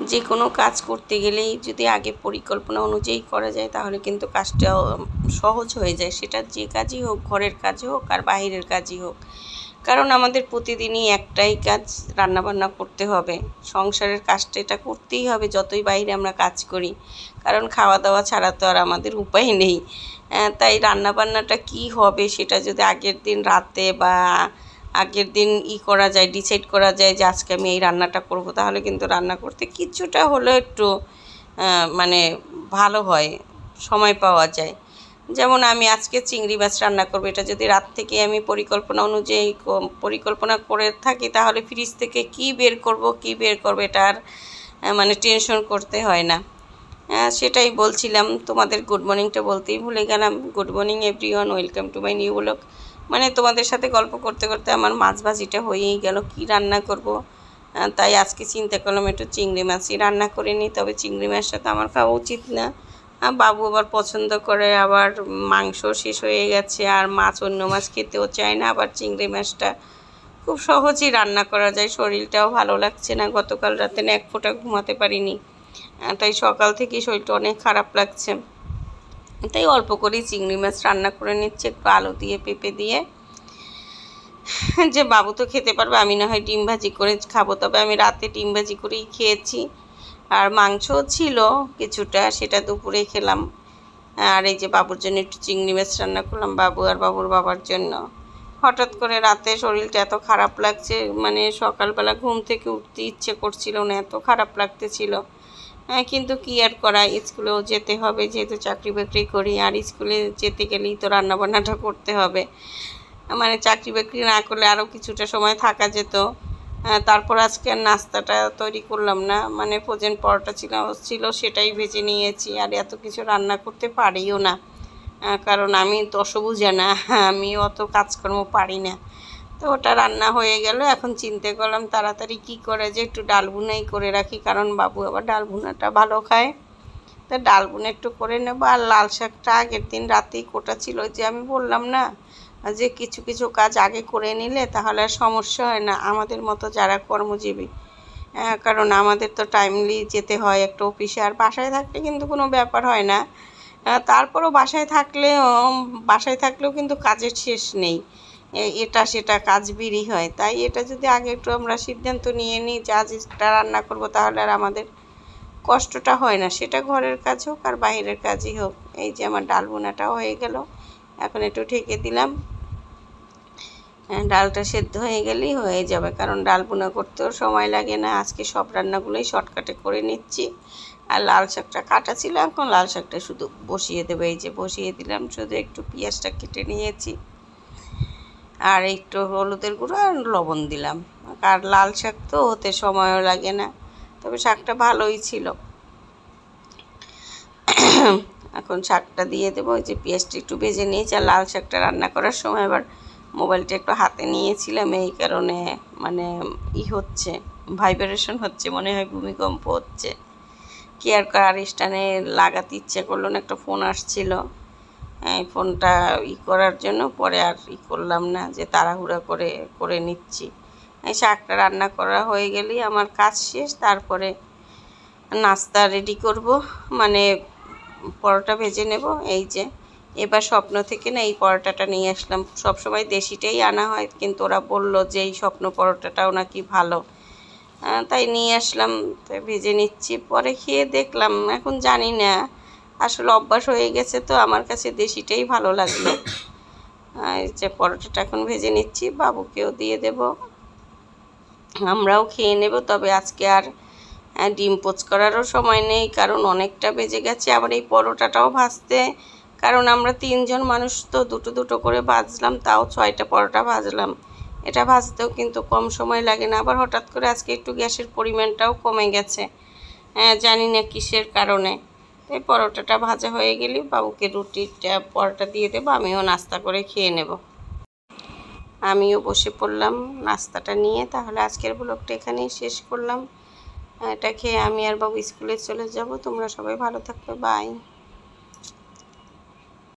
যে কোনো কাজ করতে গেলেই যদি আগে পরিকল্পনা অনুযায়ী করা যায় তাহলে কিন্তু কাজটা সহজ হয়ে যায়। সেটা যে কাজই হোক ঘরের কাজ হোক আর বাইরের কাজই হোক। কারণ আমাদের প্রতিদিনই একটাই কাজ রান্নাবান্না করতে হবে। সংসারের কাজটা এটা করতেই হবে যতই বাইরে আমরা কাজ করি। কারণ খাওয়া দাওয়া ছাড়া তো আর আমাদের উপায় নেই। আহ, তাই রান্নাবান্নাটা কি হবে সেটা যদি আগের দিন রাতে বা আগের দিন ই করা যায় ডিসাইড করা যায় যে আজকে আমি এই রান্নাটা করব। তাহলে কিন্তু রান্না করতে কিছুটা হলেও একটু মানে ভালো হয়, সময় পাওয়া যায়। যেমন আমি আজকে চিংড়ি মাছ রান্না করব, এটা যদি রাত থেকে আমি পরিকল্পনা অনুযায়ী পরিকল্পনা করে থাকি, তাহলে ফ্রিজ থেকে কি বের করব, কি বের করব, এটা আর মানে টেনশন করতে হয় না। সেটাই বলছিলাম তোমাদের গুড মর্নিংটা বলতেই ভুলে গেলাম। Good morning everyone welcome to my new blog মানে তোমাদের সাথে গল্প করতে করতে আমার মাছ ভাজিটা হয়েই গেল, কি রান্না করব? তাই আজকে চিন্তা করলাম একটু চিংড়ি মাছই রান্না করে নিই, তবে চিংড়ি মাছটা তো আমার খাওয়া উচিত না। বাবু আবার পছন্দ করে, আবার মাংস শেষ হয়ে গেছে, আর মাছ অন্য মাছ খেতেও চায় না, আবার চিংড়ি মাছটা খুব সহজেই রান্না করা যায়, শরীরটাও ভালো লাগছে না, গতকাল রাতে না এক ফোঁটা ঘুমাতে পারিনি। তাই সকাল থেকেই শরীরটা অনেক খারাপ লাগছে। তাই অল্প করেই চিংড়ি মাছ রান্না করে নিচ্ছে, একটু আলু দিয়ে, পেঁপে দিয়ে। যে বাবু তো খেতে পারবে, আমি না হয় ডিম ভাজি করে খাব। তবে আমি রাতে ডিম ভাজি করেই খেয়েছি। আর মাংসও ছিল কিছুটা, সেটা দুপুরে খেলাম। আর এই যে বাবুর জন্য একটু চিংড়ি মাছ রান্না করলাম, বাবু আর বাবুর বাবার জন্য। হঠাৎ করে রাতে শরীরটা এত খারাপ লাগছে মানে সকালবেলা ঘুম থেকে উঠতে ইচ্ছে করছিল না, এত খারাপ লাগতেছিল। কিন্তু কি আর করা স্কুলেও যেতে হবে যেহেতু চাকরি বাকরি করি আর স্কুলে যেতে গেলেই তো রান্নাবান্নাটা করতে হবে। মানে চাকরি বাকরি না করলে আরও কিছুটা সময় থাকা যেত। আহ, তারপর আজকে নাস্তাটা তৈরি করলাম না। মানে ফ্রোজেন পরোটা ছিল ছিল সেটাই ভেজে নিয়েছি আর এত কিছু রান্না করতে পারিও না। কারণ আমি তো দশভুজা না আমি অত কাজকর্ম পারি না। তো ওটা রান্না হয়ে গেল, এখন চিন্তা করলাম তাড়াতাড়ি কি করে যে একটু ডাল ভুনাই করে রাখি, কারণ বাবু আবার ডাল ভুনাটা ভালো খায়। তা ডাল ভুনা একটু করে নেব, আর লাল শাকটা আগের দিন রাতেই কোটা ছিল যে আমি বললাম না যে কিছু কিছু কাজ আগে করে নিলে তাহলে আর সমস্যা হয় না, আমাদের মতো যারা কর্মজীবী কারণ আমাদের তো টাইমলি যেতে হয় একটা অফিসে, আর বাসায় থাকলে কিন্তু কোনো ব্যাপার হয় না। তারপরও বাসায় থাকলেও বাসায় থাকলেও কিন্তু কাজের শেষ নেই। এটা সেটা কাজ বিড়ি হয়। তাই এটা যদি আগে একটু আমরা সিদ্ধান্ত নিয়ে নিই যে আজ এটা রান্না করব তাহলে আর আমাদের কষ্টটা হয় না। সেটা ঘরের কাজ হোক আর বাইরের কাজই হোক। এই যে আমার ডাল বোনাটাও হয়ে গেল। এখন একটু ঠেকে দিলাম। হ্যাঁ, ডালটা সেদ্ধ হয়ে গেলেই হয়ে যাবে। কারণ ডাল বোনা করতেও সময় লাগে না। আজকে সব রান্নাগুলোই শর্টকাটে করে নিচ্ছি। আর লাল শাকটা কাটা ছিল এখন লাল শাকটা শুধু বসিয়ে দেবে। এই যে বসিয়ে দিলাম শুধু একটু পেঁয়াজটা কেটে নিয়েছি। আর একটু হলুদের গুঁড়ো আর লবণ দিলাম। আর লাল শাক তো হতে সময়ও লাগে না, তবে শাকটা ভালোই ছিল। এখন শাকটা দিয়ে দেবো যে পেঁয়াজটা একটু ভেজে নিয়েছি, আর লাল শাকটা রান্না করার সময় আবার মোবাইলটা একটু হাতে নিয়েছিলাম, এই কারণে মানে ই হচ্ছে ভাইব্রেশন হচ্ছে, মনে হয় ভূমিকম্প হচ্ছে। কি আর করার স্টানে লাগাতে ইচ্ছে করল না, একটা ফোন আসছিল। ফোনটা ই করার জন্য পরে আর ই করলাম না, যে তাড়াহুড়া করে করে নিচ্ছি। শাকটা রান্না করা হয়ে গেলেই আমার কাজ শেষ, তারপরে নাস্তা রেডি করব। মানে পরোটা ভেজে নেব, এই যে। এবার স্বপ্ন থেকে না এই পরোটাটা নিয়ে আসলাম। সবসময় দেশিটাই আনা হয়, কিন্তু ওরা বলল যে এই স্বপ্ন পরোটাটাও নাকি ভালো। তাই নিয়ে আসলাম ভেজে নিচ্ছি। পরে খেয়ে দেখলাম, এখন জানি না আসলে অভ্যাস হয়ে গেছে তো আমার কাছে দেশিটাই ভালো লাগল। যে পরোটাটা এখন ভেজে নিচ্ছি, বাবুকেও দিয়ে দেব। আমরাও খেয়ে নেব, তবে আজকে আর ডিম পোচ করারও সময় নেই, কারণ অনেকটা বেজে গেছে। আবার এই পরোটাটাও ভাজতে, কারণ আমরা তিনজন মানুষ তো দুটো দুটো করে ভাজলাম, তাও ছয়টা পরোটা ভাজলাম। এটা ভাজতেও কিন্তু কম সময় লাগে না। আবার হঠাৎ করে আজকে একটু গ্যাসের পরিমাণটাও কমে গেছে। হ্যাঁ জানি না কিসের কারণে। তাই পরোটাটা ভাজা হয়ে গেলে বাবুকে রুটিটা পরোটা দিয়ে দেবো, আমিও নাস্তা করে খেয়ে নেব। আমিও বসে পড়লাম নাস্তাটা নিয়ে, তাহলে আজকের ব্লগটা এখানেই শেষ করলাম। এটা খেয়ে আমি আর বাবু স্কুলে চলে যাব। তোমরা সবাই ভালো থাকবে। বাই।